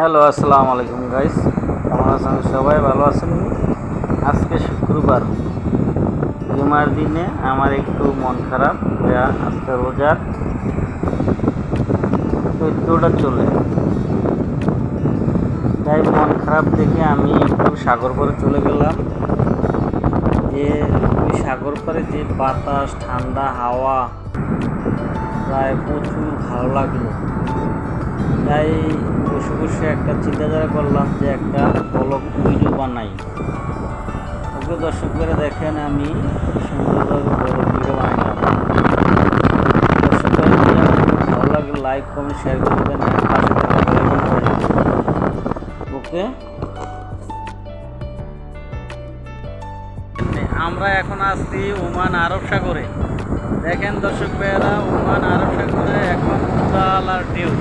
Hello, আসসালামু আলাইকুম guys কেমন আছেন সবাই? ভালো আছেন? আজকে শুক্রবার। জুমার দিনে আমার একটু মন খারাপ। যা আজকে রোজার চোদ্দোটা চলে। তাই মন খারাপ দেখে আমি একটু সাগর পাড়ে চলে গেলাম। যে ওই সাগর পাড়ে যে বাতাস, ঠান্ডা হাওয়া, প্রায় প্রচুর ভালো লাগল। তাই বসে বসে একটা চিন্তাধারা করলাম যে একটা ব্লগ ভিডিও বানাই। ওকে দর্শক করে দেখেন আমি সুন্দরভাবে ব্লগ ভিডিও বানাইলাম। দর্শক ভালো লাগে লাইক কমেন্ট শেয়ার করে দেবেন। ওকে? আমরা এখন আসছি ওমান আরব সাগরে। দেখেন দর্শক ভাইয়েরা, ওমান আরব সাগরে এখন উতাল আর ঢেউ।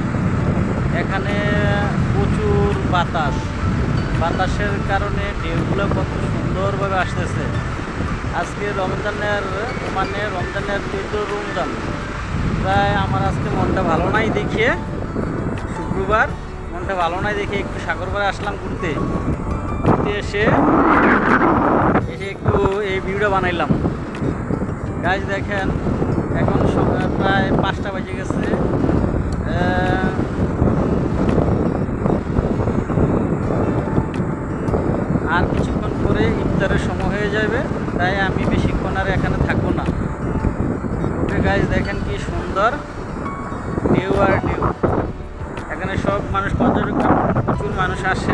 বাতাস। বাতাসের কারণে ঢেউগুলো কত সুন্দরভাবে আসতেছে। আজকে রমজানের মানে রমজানের চোদ্দ রমজান। প্রায় আমার আজকে মনটা ভালো নাই দেখিয়ে শুক্রবার। মনটা ভালো নাই দেখে একটু সাগর পাড়ে আসলাম ঘুরতে। ঘুরতে এসে এসে একটু এই ভিডিওটা বানাইলাম। গাছ দেখেন, এখন প্রায় পাঁচটা বেজে গেছে। ইফতারের সময় হয়ে যাবে, তাই আমি বেশিক্ষণ আর এখানে থাকব না। ওকে গাছ দেখেন কি সুন্দর ঢেউ আর ঢেউ এখানে সব মানুষ পর্যটক প্রচুর মানুষ আসে।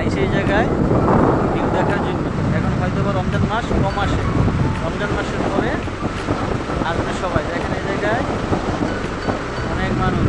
এই সেই জায়গায় ঢেউ দেখার জন্য। এখন হয়তো বা রমজান মাস কম আসে। রমজান মাসের পরে আসবে সবাই। দেখেন এই জায়গায় অনেক মানুষ।